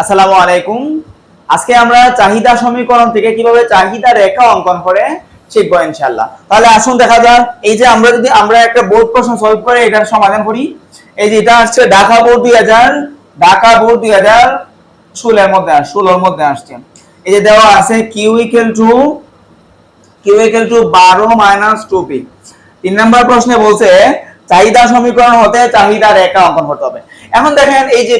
আসসালামু আলাইকুম। আজকে আমরা চাহিদা সমীকরণ থেকে কীভাবে চাহিদা রেখা অঙ্কন করে শিখব ইনশাআল্লাহ। তাহলে আসুন দেখা যাক। এই যে আমরা যদি আমরা একটা বোর্ড প্রশ্ন সলভ করে এটার সমাধান করি। এই যে এটা আসছে ঢাকা বোর্ড দুই হাজার, ঢাকা বোর্ড দুই হাজার, ষোলোর মধ্যে ষোলোর মধ্যে আসছে। এই যে দেওয়া আছে Q equal to Q equal to বারো মাইনাস টু পি তিন নম্বর প্রশ্নে বলছে চাহিদা সমীকরণ হতে চাহিদা রেখা অঙ্কন করতে হবে। এখন দেখেন, এই যে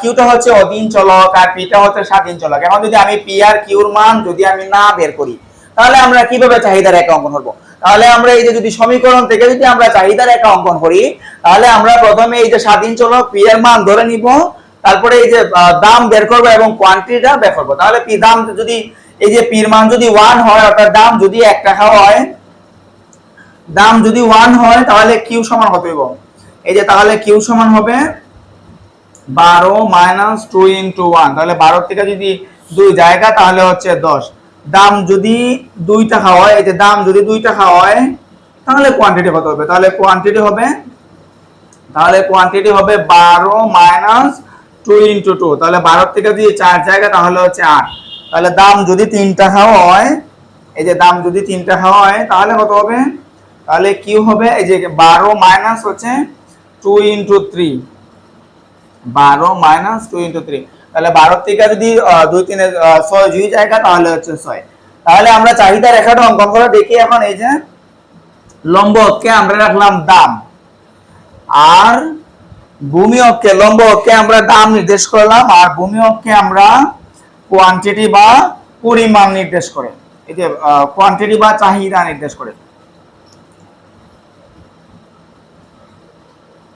কিউটা হচ্ছে অধীন চলক আর পিটা হচ্ছে স্বাধীন চলক। এখন যদি আমি পি আর কিউর মান যদি আমি না বের করি, তাহলে আমরা কীভাবে চাহিদা রেখা অঙ্কন করব? তাহলে আমরা এই যে যদি সমীকরণ থেকে যদি আমরা চাহিদা রেখা অঙ্কন করি, তাহলে আমরা প্রথমে এই যে স্বাধীন চলক পি এর মান ধরে নিব, তারপরে এই যে দাম বের করব এবং কোয়ান্টিটিটা বের করব। তাহলে পি দাম যদি, এই যে পির মান যদি ওয়ান হয়, অর্থাৎ দাম যদি এক টাকা হয় দাম যদি ওয়ান হয়, তাহলে কিউ সমান কত হইব এই যে তাহলে কিউ সমান হবে বারো মাইনাস টু ইন্টু ওয়ান তাহলে বারো থেকে যদি দুই জায়গা, তাহলে হচ্ছে দশ। দাম যদি দুই টাকা হয়, এই যে দাম যদি দুই টাকা হয়, তাহলে কোয়ান্টিটি কত হবে? তাহলে কোয়ান্টিটি হবে, তাহলে কোয়ান্টিটি হবে বারো মাইনাস টু ইন্টু টু তাহলে বারো থেকে যদি চার জায়গা, তাহলে হচ্ছে আট। তাহলে দাম যদি তিন টাকা হয়, এই যে দাম যদি তিন টাকা হয়, তাহলে কত হবে? তাহলে কিউ হবে এই যে বারো মাইনাস হচ্ছে টু ইন্টু থ্রি বারো মাইনাস টু ইন্টু থ্রি তাহলে বারো থেকে যদি দুই তিনে ছয় দুই জায়গা, তাহলে হচ্ছে ছয়। তাহলে আমরা চাহিদা রেখাটা অঙ্কন করে দেখি এখন এই যে লম্ব অক্ষে আমরা রাখলাম দাম। আর ভূমি অক্ষে লম্ব অক্ষে আমরা দাম নির্দেশ করলাম, আর ভূমি অক্ষে আমরা কোয়ান্টিটি বা পরিমাণ নির্দেশ করে। এই যে কোয়ান্টিটি বা চাহিদা নির্দেশ করে এই যে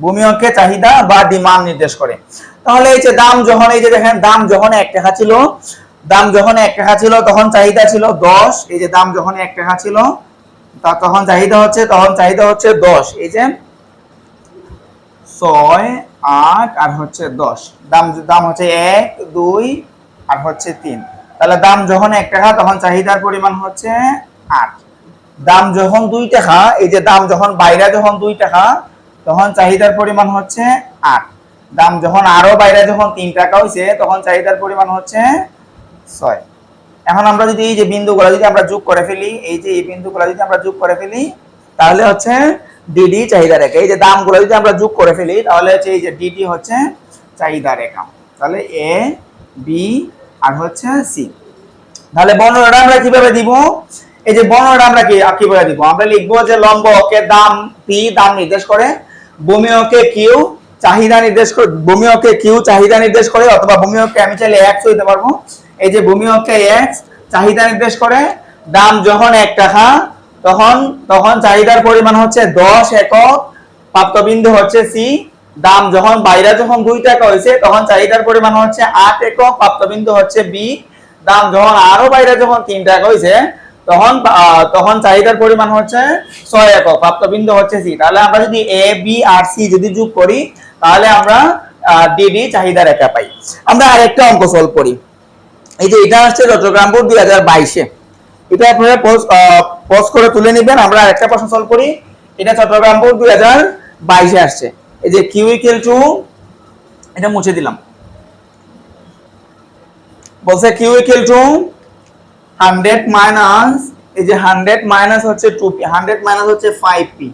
ভূমি অক্ষে চাহিদা বা ডিমান্ড নির্দেশ করে। তাহলে এই যে দাম যখন, এই যে দেখেন, দাম যখন এক টাকা ছিল, দাম যখন এক টাকা ছিল, তখন চাহিদা ছিল দশ। এই যে দাম যখন এক টাকা ছিল, তা তখন চাহিদা হচ্ছে, তখন চাহিদা হচ্ছে দশ। এই যে ছয়, আট, আর হচ্ছে দশ। দাম দাম হচ্ছে এক, দুই, আর হচ্ছে তিন। তাহলে দাম যখন এক টাকা, তখন চাহিদার পরিমাণ হচ্ছে আট। দাম যখন দুই টাকা, এই যে দাম যখন বাইরে, যখন দুই টাকা তখন চাহিদার পরিমাণ হচ্ছে আট। দাম যখন আরও বাইরে যখন তিন টাকা হয়েছে তখন চাহিদার পরিমাণ হচ্ছে ছয়। এখন আমরা যদি এই যে বিন্দুগুলো যদি আমরা যোগ করে ফেলি, এই যে এই বিন্দুগুলো যদি আমরা যোগ করে ফেলি, তাহলে হচ্ছে ডিডি চাহিদা রেখা। এই যে দামগুলো যদি আমরা যোগ করে ফেলি, তাহলে হচ্ছে এই যে ডিডি হচ্ছে চাহিদা রেখা। তাহলে এ, বি আর হচ্ছে সি। তাহলে বর্ণনাটা আমরা কীভাবে দিব? এই যে বর্ণনাটা আমরা কি কীভাবে দিব? আমরা লিখব যে লম্ব অকে দাম পি দাম নির্দেশ করে ভূমি অকে কিউ চাহিদা নির্দেশ করে ভূমি অকে কিউ চাহিদা নির্দেশ করে অথবা ভূমি আমি চাইলে এক্স হইতে পারব। এই যে ভূমি এক্স চাহিদা নির্দেশ করে, দাম যখন এক টাকা, তখন তখন চাহিদার পরিমাণ হচ্ছে দশ একক, প্রাপ্তবিন্দু হচ্ছে সি দাম যখন, বাইরে যখন দুই টাকা হয়েছে, তখন চাহিদার পরিমাণ হচ্ছে আট একক, প্রাপ্তবিন্দু হচ্ছে বি দাম যখন আরও বাইরে যখন তিন টাকা হয়েছে তখন তখন চাহিদার পরিমাণ হচ্ছে ছয় একক, প্রাপ্তবিন্দু হচ্ছে সি। তাহলে আমরা যদি এ বি আর সি যদি যোগ করি, তাহলে আমরা ডিডি চাহিদা রেখা পাই। আমরা আরেকটা অঙ্ক সলভ করি। এই যে এটা হচ্ছে চট্টগ্রাম বোর্ড দুই হাজার বাইশে। এটা আপনারা পোস্ট করে তুলে নেবেন, আমরা আরেকটা প্রশ্ন সলভ করি। এটা চট্টগ্রাম বোর্ড দুই হাজার বাইশে আসছে। এই যে কিউ ইকুয়াল টু এটা মুছে দিলাম। বলছে Q equal to hundred minus, এই যে হান্ড্রেড মাইনাস হচ্ছে টু পি হান্ড্রেড মাইনাস হচ্ছে five P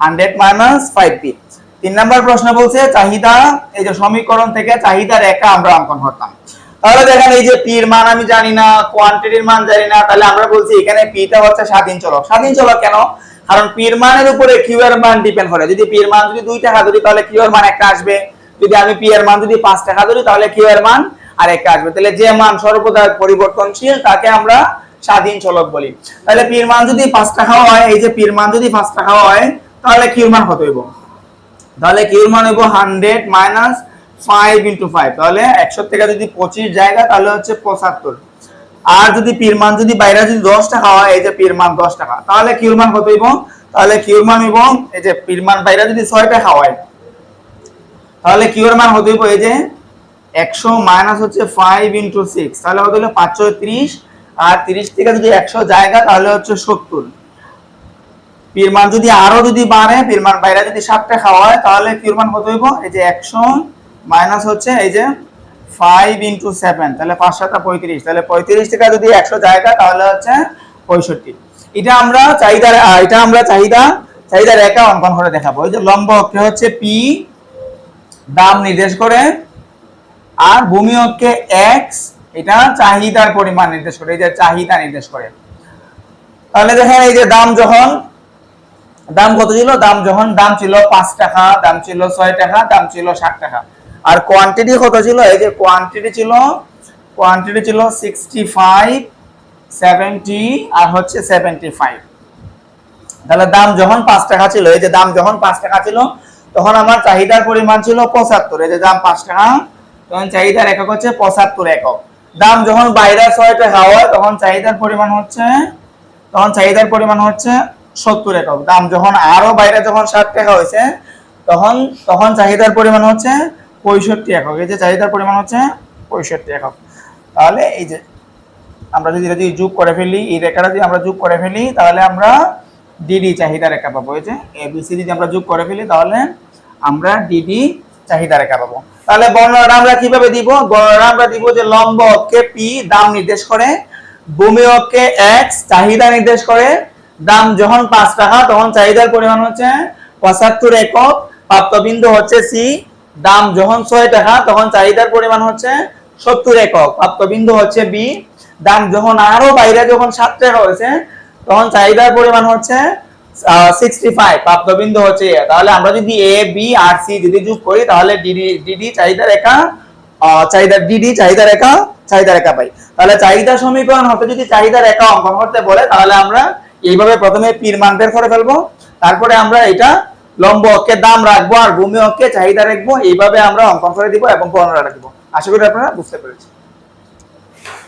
hundred minus five তিন নম্বর প্রশ্ন বলছে, চাহিদা, এই যে সমীকরণ থেকে চাহিদা রেখা আমরা অঙ্কন করতাম। তাহলে দেখেন এই যে পির মান আমি জানি না কোয়ান্টিটির মান জানি না, তাহলে আমরা বলছি এখানে পিটা হচ্ছে স্বাধীন চলক। স্বাধীন চলক কেন? কারণ পির মানের উপরে কিউ এর মান ডিপেন্ড করে। যদি পির মান যদি দুই টাকা ধরি, তাহলে কিউ এর মান একটা আসবে। যদি আমি পি এর মান যদি পাঁচ টাকা ধরি, তাহলে কিউ এর মান আর একটা আসবে। তাহলে যে মান সর্বদা পরিবর্তনশীল, তাকে আমরা স্বাধীন চলক বলি। তাহলে পির মান যদি পাঁচ টাকা হয়, এই যে পির মান যদি পাঁচ টাকা হয়, তাহলে কিউর মান কত হইব? তাহলে কিউর মান হইব hundred minus five into five. তাহলে একশো থেকে যদি পঁচিশ জায়গা, তাহলে হচ্ছে পঁচাত্তর। আর যদি পির মান যদি বাইরে যদি দশ টাকা হয়, এই যে পির মান দশ টাকা, তাহলে কিউর মান কত হইব? তাহলে কিউর মান হইব, এই যে পির মান বাইরে যদি ছয় টাকা হয়, তাহলে কিউর মান হতে হইব? এই যে একশো মাইনাস হচ্ছে ফাইভ ইন্টু সিক্স তাহলে কত হলো? পাঁচশো ত্রিশ। আর তিরিশ থেকে যদি একশো জায়গা, তাহলে হচ্ছে সত্তর। পির মান যদি আরও যদি বাড়ে পির মান বাইরে যদি সাতটা খাওয়া হয়, তাহলে পির মান কত হইব? এই যে একশো মাইনাস হচ্ছে এই যে ফাইভ ইন্টু সেভেন তাহলে পাঁচ সাতটা পঁয়ত্রিশ। তাহলে পঁয়ত্রিশ টাকা যদি একশো জায়গা, তাহলে হচ্ছে পঁয়ষট্টি। এটা আমরা চাহিদা এটা আমরা চাহিদা চাহিদা রেখা অঙ্কন করে দেখাবো। ওই যে লম্ব অক্ষে হচ্ছে পি দাম নির্দেশ করে আর ভূমি অক্ষে এক্স এটা চাহিদার পরিমাণ নির্দেশ করে, এই যে চাহিদা নির্দেশ করে। তাহলে দেখেন এই যে দাম যখন, দাম কত ছিল? দাম যখন, দাম ছিল পাঁচ টাকা, দাম ছিল ছয় টাকা, দাম ছিল ষাট টাকা। আর কোয়ান্টিটি কত ছিল? এই যে কোয়ান্টিটি ছিল কোয়ান্টিটি ছিল সিক্সটি ফাইভ সেভেন্টি আর হচ্ছে সেভেন্টি ফাইভ তাহলে দাম যখন পাঁচ টাকা ছিল, এই যে দাম যখন পাঁচ টাকা ছিল, তখন আমার চাহিদার পরিমাণ ছিল পঁচাত্তর। এই যে দাম পাঁচ টাকা তখন চাহিদার একক হচ্ছে পঁচাত্তর একক। দাম যখন বাইরে ছয় টাকা হয় তখন চাহিদার পরিমাণ হচ্ছে, তখন চাহিদার পরিমাণ হচ্ছে সত্তর একক। দাম যখন আরও বাইরে যখন ষাট টাকা হয়েছে, তখন তখন চাহিদার পরিমাণ হচ্ছে পঁয়ষট্টি একক। এই যে চাহিদার পরিমাণ হচ্ছে পঁয়ষট্টি একক। তাহলে এই যে আমরা যদি যদি যোগ করে ফেলি, এই রেখাটা যদি আমরা যোগ করে ফেলি, তাহলে আমরা ডিডি চাহিদা রেখা পাবো। এই যে এবিসি যদি আমরা যোগ করে ফেলি, তাহলে আমরা ডিডি চাহিদা রেখা পাবো। তাহলে বর্ণনা আমরা কীভাবে দিব? বর্ণনা আমরা দিব যে লম্ব অক্ষে পি দাম নির্দেশ করে, ভূমি অক্ষে এক্স চাহিদা নির্দেশ করে, দাম যখন পাঁচ টাকা, তখন চাহিদার পরিমাণ হচ্ছে পঁচাত্তর একক, প্রাপ্তবিন্দু হচ্ছে সি দাম যখন ছয় টাকা, তখন চাহিদার পরিমাণ হচ্ছে সত্তর একক, প্রাপ্তবিন্দু হচ্ছে বি দাম যখন আরও বাইরে যখন সাত টাকা হয়েছে, তখন চাহিদার পরিমাণ হচ্ছে সিক্সটি ফাইভ প্রাপ্তবিন্দু হচ্ছে A। তাহলে আমরা যদি এ বি আর সি যদি যোগ করি, তাহলে ডিডি ডিডি চাহিদা রেখা চাহিদা ডিডি চাহিদা রেখা চাহিদা রেখা পাই। তাহলে চাহিদা সমীকরণ হতে যদি চাহিদা রেখা অঙ্কন করতে বলে, তাহলে আমরা এইভাবে প্রথমে পির মান বের করে ফেলব। তারপরে আমরা এটা লম্ব অক্ষে দাম রাখব আর ভূমি অক্ষে চাহিদা রাখব। এইভাবে আমরা অঙ্কন করে দিব এবং বর্ণনা রাখব। আশা করি আপনারা বুঝতে পেরেছেন।